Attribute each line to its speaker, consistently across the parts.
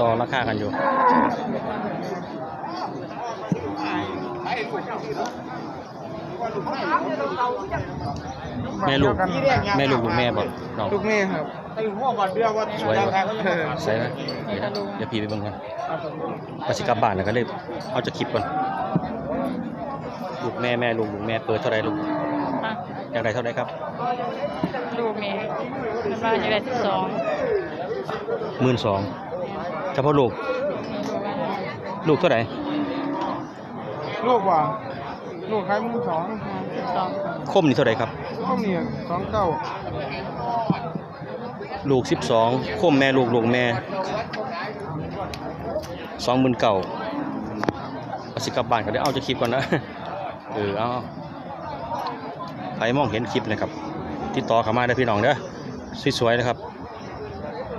Speaker 1: ต่อราคากันอยู่แม่ลูกแม่ลูกลูกแม่บอกน้อง
Speaker 2: ลูกแม่ครับ
Speaker 1: สวยว่ะใส่นะเดี๋ยวนะเดี๋ยวพี่ไปเบิ่งกันมาสิกลับบ้านแล้วก็เลยเอาจะคลิปก่อนลูกแม่แม่ลูกลูกแม่เปิดเท่าไรลูก
Speaker 3: อะ
Speaker 1: อยากได้เท่าไรครับ
Speaker 3: ลูกนี่มันบ้านอยู่ได้สิบสอง
Speaker 1: หมื่นสองเฉพาะลูก ลูกเท่าไหร่
Speaker 2: ลูกว่าลูกขายมือสอง
Speaker 3: สิบสอง
Speaker 1: คมนี่เท่าไหร่ครับ
Speaker 2: ก็มีสองเก้า
Speaker 1: ลูกสิบสองคมแม่ลูกลูกแม่สองหมื่นเก่าเอาสิกลับบ้านก็ได้เอาจะคลิปก่อนนะเออเอาใครมองเห็นคลิปนะครับ ติดต่อเข้ามาได้อพี่น้องเด้อสวยๆนะครับ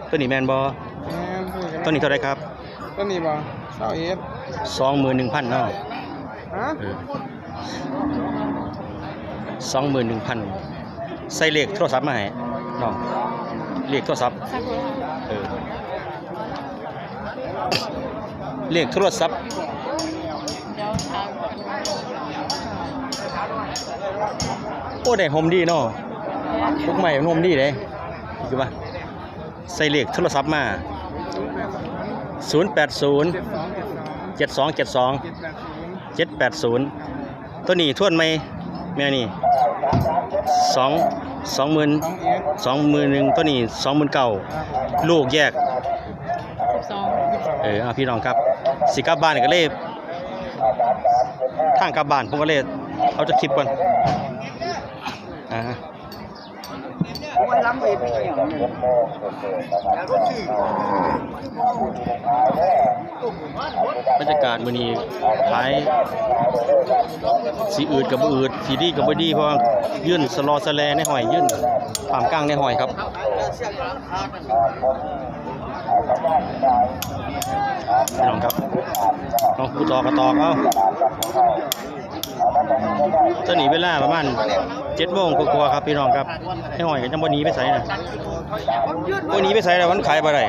Speaker 1: ตัวนี้แมนบอ
Speaker 2: แม่นซื้อกัน
Speaker 1: ตัวนี้เท่าไหรครับ
Speaker 2: ต้นนี้บ่เศร้าเอ็ด
Speaker 1: สองหมื่นหนึ่งพันเนาะ
Speaker 2: ฮะ
Speaker 1: เออสองหมื่นหนึ่งพันใส่เลขโทรศัพท์มาให้น้องเลขโทรศัพท์
Speaker 3: สักคน
Speaker 1: เออเลขโทรศัพท์
Speaker 3: เดี๋ยวถาม
Speaker 1: โอ้ได้โฮมดีเนาะพวกใหม่โฮมดีเลยคือว่า ใส่เลขโทรศัพท์มา 0 8 0
Speaker 2: เจ็ดสองเจ็ดสอง
Speaker 1: 7 2 7 2
Speaker 2: เจ็ดแปดศูนย์
Speaker 1: 7 8 0 ตัวนี้ทวนไหมแม่นี่สองสองหมื่น
Speaker 2: สองเอ็ด
Speaker 1: สองหมื่นหนึ่งตัวนี้สองหมื่นเก้าลูกแยก
Speaker 3: สิบสอง
Speaker 1: เออเอาพี่น้องครับสิกลับบ้านก็เลยทางกลับบ้านผมก็เลยเอาจะคลิปก่อนอ่า บรรยากาศมื้อนี้ขายสีอืดกับบ่อืดสีดีกับบ่ดีเพราะว่ายื่นสลอสแลในหอยยื่นปามกลางในหอยครับพี่น้องครับน้องผู้ตอกระตอกเอา จะหนีเวลาประมาณเจ็ดโมงกว่าๆครับพี่น้องครับให้หอยกันจังบ่หนีไปใส่นะบ่หนีไปใส่แล้วมันขายบ่ได้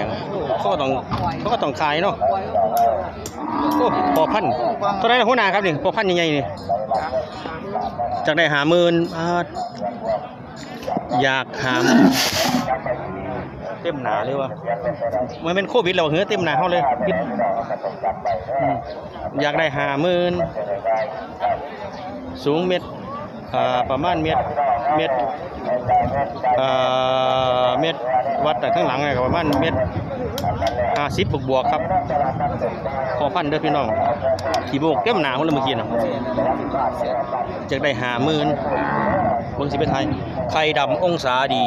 Speaker 1: เขาก็ต้องเขาก็ต้องขายเนาะโอ้พอพันเท่าไหนหัวหน้าครับนี่พอพันใหญ่ๆนี่จากได้หาหมื่นอยากหาม เต็มหนาเลยว่ะมันเป็นโควิดเราเหงือเต็มหนาเขาเลยปิดอืมอยากได้หาหมื่นสูงเม็ดอ่าประมาณเม็ดเม็ดอ่าเม็ดวัดแต่ข้างหลังไงก็ประมาณเม็ดห้าสิบบวกบวกๆครับพอพันเด้อพี่น้องขี่โบกเต็มหนาคนละเมื่อกี้นะอยากได้หาหมื่นเบิ่งสิไปไทยไข่ดำองศาดี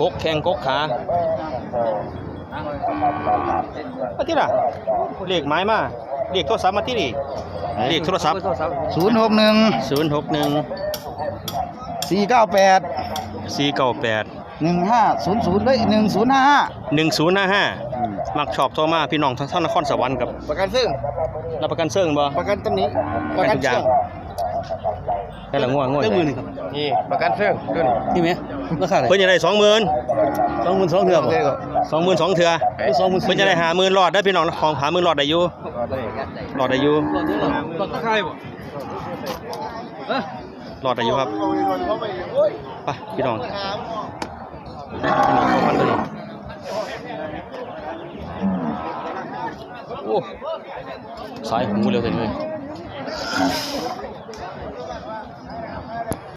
Speaker 1: กกแข้งกกขาอาที่ล่ะเลขไม้มาเลขโทรศัพท์มาที่นี่เลขโทรศัพท์
Speaker 2: ศูนย์หกหนึ่ง
Speaker 1: ศูนย์หกหนึ่ง
Speaker 2: สี่เก้าแปด
Speaker 1: สี่เก้าแปด
Speaker 2: หนึ่งห้าศูนย์ศูนย์เลยหนึ่งศูนย์ห้าห้า
Speaker 1: หนึ่งศูนย์ห้าห้ามักชอบโทรมาพี่น้องทั้งท่านนครสวรรค์กับ
Speaker 2: ประกันซึ่ง
Speaker 1: รับประกันเซิงบ่
Speaker 2: ประกันตำหนิ
Speaker 1: ประกันทุกอย่าง ได้ละง่วงง่วง
Speaker 2: นี่ประกันซึ่งขึ้น
Speaker 1: นี่ไหมราคาเพิ่นจะได้สองหมื่น
Speaker 2: สองหมื่นสองเดือน
Speaker 1: สองหมื่นสองเถื่อ
Speaker 2: สองหมื่น
Speaker 1: เพิ่นจะได้หาหมื่นรอดได้อพี่น้องของหาหมื่นรอดได้อยู่รอดได้อยู่
Speaker 2: ก็ใช่บ่
Speaker 1: รอดได้อยู่ครับไปพี่น้องอันนี้เข้าพันตัวนี้โอ้สายหูเร็วเกินเลย